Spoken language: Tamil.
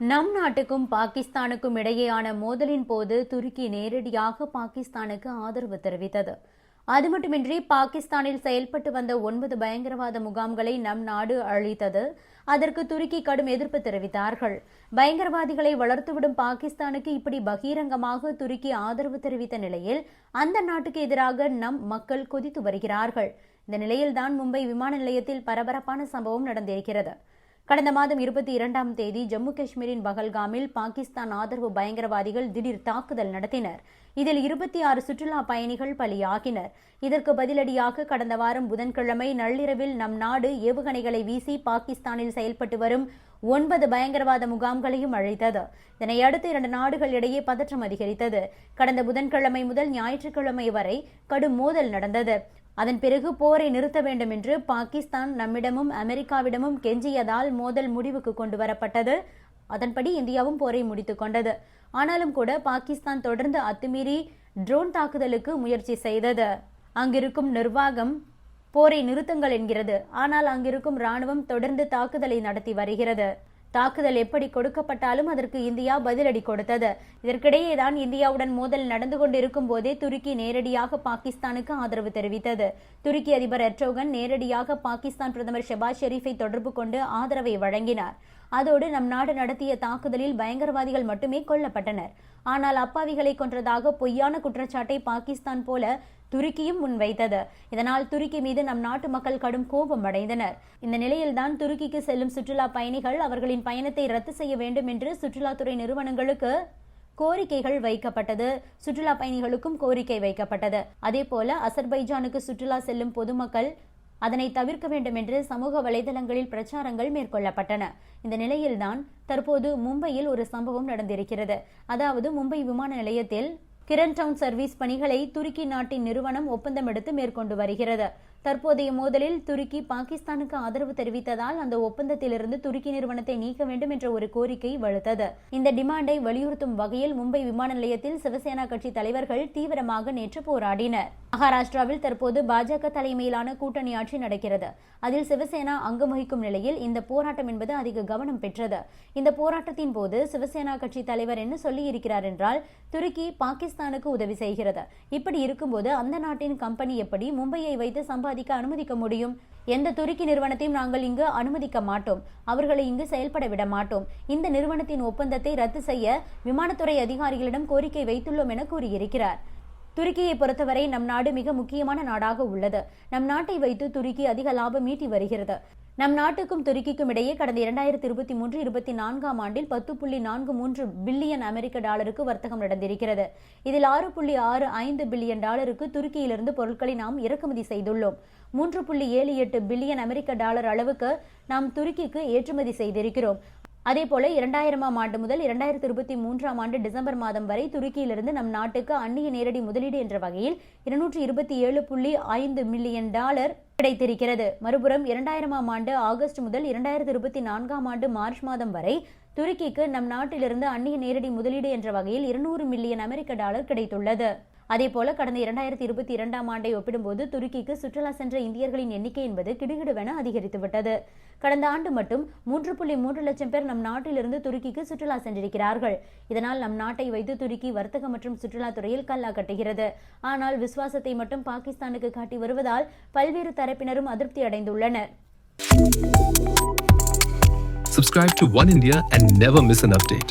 நம் நாட்டுக்கும் பாகிஸ்தானுக்கும் இடையேயான மோதலின் போது துருக்கி நேரடியாக பாகிஸ்தானுக்கு ஆதரவு தெரிவித்தது. அது மட்டுமின்றி பாகிஸ்தானில் செயல்பட்டு வந்த ஒன்பது பயங்கரவாத முகாம்களை நம் நாடு அழித்தது. அதற்கு துருக்கி கடும் எதிர்ப்பு தெரிவித்தார்கள். பயங்கரவாதிகளை வளர்த்துவிடும் பாகிஸ்தானுக்கு இப்படி பகிரங்கமாக துருக்கி ஆதரவு தெரிவித்த நிலையில் அந்த நாட்டுக்கு எதிராக நம் மக்கள் கொதித்து வருகிறார்கள். இந்த நிலையில்தான் மும்பை விமான நிலையத்தில் பரபரப்பான சம்பவம் நடந்திருக்கிறது. கடந்த மாதம் இருபத்தி இரண்டாம் தேதி ஜம்மு காஷ்மீரின் பகல்காமில் பாகிஸ்தான் ஆதரவு பயங்கரவாதிகள் திடீர் தாக்குதல் நடத்தினர். இதில் இருபத்தி ஆறு சுற்றுலா பயணிகள் பலியாகினர். இதற்கு பதிலடியாக கடந்த வாரம் புதன்கிழமை நள்ளிரவில் நம் நாடு ஏவுகணைகளை வீசி பாகிஸ்தானில் செயல்பட்டு வரும் ஒன்பது பயங்கரவாத முகாம்களையும் அழைத்தது. இதனை அடுத்து இரண்டு நாடுகள் இடையே பதற்றம் அதிகரித்தது. கடந்த புதன்கிழமை முதல் ஞாயிற்றுக்கிழமை வரை கடும் மோதல் நடந்தது. அதன் பிறகு போரை நிறுத்த வேண்டும் என்று பாகிஸ்தான் நம்மிடமும் அமெரிக்காவிடமும் கெஞ்சியதால் மோதல் முடிவுக்கு கொண்டு வரப்பட்டது அதன்படி இந்தியாவும் போரை முடித்துக் கொண்டது. ஆனாலும் கூட பாகிஸ்தான் தொடர்ந்து அத்துமீறி ட்ரோன் தாக்குதலுக்கு முயற்சி செய்தது. அங்கிருக்கும் நிர்வாகம் போரை நிறுத்துங்கள் என்கிறது. ஆனால் அங்கிருக்கும் ராணுவம் தொடர்ந்து தாக்குதலை நடத்தி வருகிறது. தாக்குதல் எப்படி கொடுக்கப்பட்டாலும் அதற்கு இந்தியா பதிலடி கொடுத்தது. இதற்கிடையே தான் இந்தியாவுடன் மோதல் நடந்து கொண்டிருக்கும் போதே துருக்கி நேரடியாக பாகிஸ்தானுக்கு ஆதரவு தெரிவித்தது. துருக்கி அதிபர் எர்டோகன் நேரடியாக பாகிஸ்தான் பிரதமர் ஷெபாஸ் ஷெரீஃபை தொடர்பு கொண்டு ஆதரவை வழங்கினார். அதோடு நம் நாடு நடத்திய தாக்குதலில் பயங்கரவாதிகள் மட்டுமே கொல்லப்பட்டனர். ஆனால் அப்பாவிகளை கொன்றதாக பொய்யான குற்றச்சாட்டை பாகிஸ்தான் போல துருக்கியும் முன்வைத்தது. இதனால் துருக்கி மீது நம் நாட்டு மக்கள் கடும் கோபம் அடைந்தனர். இந்த நிலையில்தான் துருக்கிக்கு செல்லும் சுற்றுலா பயணிகள் அவர்களின் பயணத்தை ரத்து செய்ய வேண்டும் என்று சுற்றுலாத்துறை நிறுவனங்களுக்கு கோரிக்கைகள் வைக்கப்பட்டது. சுற்றுலா பயணிகளுக்கும் கோரிக்கை வைக்கப்பட்டது. அதே போல அசர்பைஜானுக்கு சுற்றுலா செல்லும் பொதுமக்கள் அதனை தவிர்க்க வேண்டும் என்று சமூக வலைதளங்களில் பிரச்சாரங்கள் மேற்கொள்ளப்பட்டன. இந்த நிலையில்தான் தற்போது மும்பையில் ஒரு சம்பவம் நடந்திருக்கிறது. அதாவது மும்பை விமான நிலையத்தில் கிரண் டவுன் சர்வீஸ் பணிகளை துருக்கி நாட்டின் நிறுவனம் ஒப்பந்தம் எடுத்து மேற்கொண்டு வருகிறது. தற்போதைய மோதலில் துருக்கி பாகிஸ்தானுக்கு ஆதரவு தெரிவித்ததால் அந்த ஒப்பந்தத்திலிருந்து துருக்கி நிறுவனத்தை நீக்க வேண்டும் என்ற ஒரு கோரிக்கை வலுத்தது. இந்த டிமாண்டை வலியுறுத்தும் வகையில் மும்பை விமான நிலையத்தில் சிவசேனா கட்சி தலைவர்கள் தீவிரமாக நேற்று போராடினர். மகாராஷ்டிராவில் தற்போது பாஜக தலைமையிலான கூட்டணி ஆட்சி நடக்கிறது. அதில் சிவசேனா அங்கம் வகிக்கும் நிலையில் இந்த போராட்டம் என்பது அதிக கவனம் பெற்றது. இந்த போராட்டத்தின் போது சிவசேனா கட்சி தலைவர் என்ன சொல்லியிருக்கிறார் என்றால் துருக்கி பாகிஸ்தானுக்கு உதவி செய்கிறது. இப்படி இருக்கும்போது அந்த நாட்டின் கம்பெனி எப்படி மும்பையை வைத்து சம்பாதிக்க அனுமதிக்க முடியும். எந்த துருக்கி நிறுவனத்தையும் நாங்கள் இங்கு அனுமதிக்க மாட்டோம். அவர்களை இங்கு செயல்பட விட மாட்டோம். இந்த நிறுவனத்தின் ஒப்பந்தத்தை ரத்து செய்ய விமானத்துறை அதிகாரிகளிடம் கோரிக்கை வைத்துள்ளோம் என கூறியிருக்கிறார். துருக்கியை பொறுத்தவரை நம் நாடு மிக முக்கியமான நாடாக உள்ளது. நம் நாட்டை வைத்து துருக்கி அதிக லாபம் ஈட்டி வருகிறது. நம் நாட்டுக்கும் துருக்கிக்கும் இடையே கடந்த இரண்டாயிரத்தி இருபத்தி மூன்று இருபத்தி நான்காம் ஆண்டில் பத்து புள்ளி நான்கு மூன்று பில்லியன் அமெரிக்க டாலருக்கு வர்த்தகம் நடந்திருக்கிறது. இதில் ஆறு புள்ளி ஆறு ஐந்து பில்லியன் டாலருக்கு துருக்கியிலிருந்து பொருட்களை நாம் இறக்குமதி செய்துள்ளோம். மூன்று புள்ளி ஏழு எட்டு பில்லியன் அமெரிக்க டாலர் அளவுக்கு நாம் துருக்கிக்கு ஏற்றுமதி செய்திருக்கிறோம். அதே போல இரண்டாயிரமாம் ஆண்டு முதல் இரண்டாயிரத்தி இருபத்தி மூன்றாம் ஆண்டு டிசம்பர் மாதம் வரை துருக்கியிலிருந்து நம் நாட்டுக்கு அந்நிய நேரடி முதலீடு என்ற வகையில் இருநூற்றி இருபத்தி ஏழு புள்ளி ஐந்து மில்லியன் டாலர் கிடைத்திருக்கிறது. மறுபுறம் இரண்டாயிரமாம் ஆண்டு ஆகஸ்ட் முதல் இரண்டாயிரத்தி இருபத்தி நான்காம் ஆண்டு மார்ச் மாதம் வரை துருக்கிக்கு நம் நாட்டிலிருந்து அந்நிய நேரடி முதலீடு என்ற வகையில் இருநூறு மில்லியன் அமெரிக்க டாலர் கிடைத்துள்ளது. அதேபோல கடந்த இரண்டாயிரத்தி இருபத்தி இரண்டாம் ஆண்டை ஒப்பிடும்போது துருக்கிக்கு சுற்றுலா சென்ற இந்தியர்களின் எண்ணிக்கை என்பது கிடுகிடுவென அதிகரித்துவிட்டது. கடந்த ஆண்டு மட்டும் மூன்று புள்ளி மூன்று லட்சம் பேர் நம் நாட்டிலிருந்து துருக்கிக்கு சுற்றுலா சென்றிருக்கிறார்கள். இதனால் நம் நாட்டை வைத்து துருக்கி வர்த்தக மற்றும் சுற்றுலா துறையில் கல்லா கட்டுகிறது. ஆனால் விசுவாசத்தை மட்டும் பாகிஸ்தானுக்கு காட்டி வருவதால் பல்வேறு தரப்பினரும் அதிருப்தி அடைந்துள்ளனர். Subscribe to One India and never miss an update.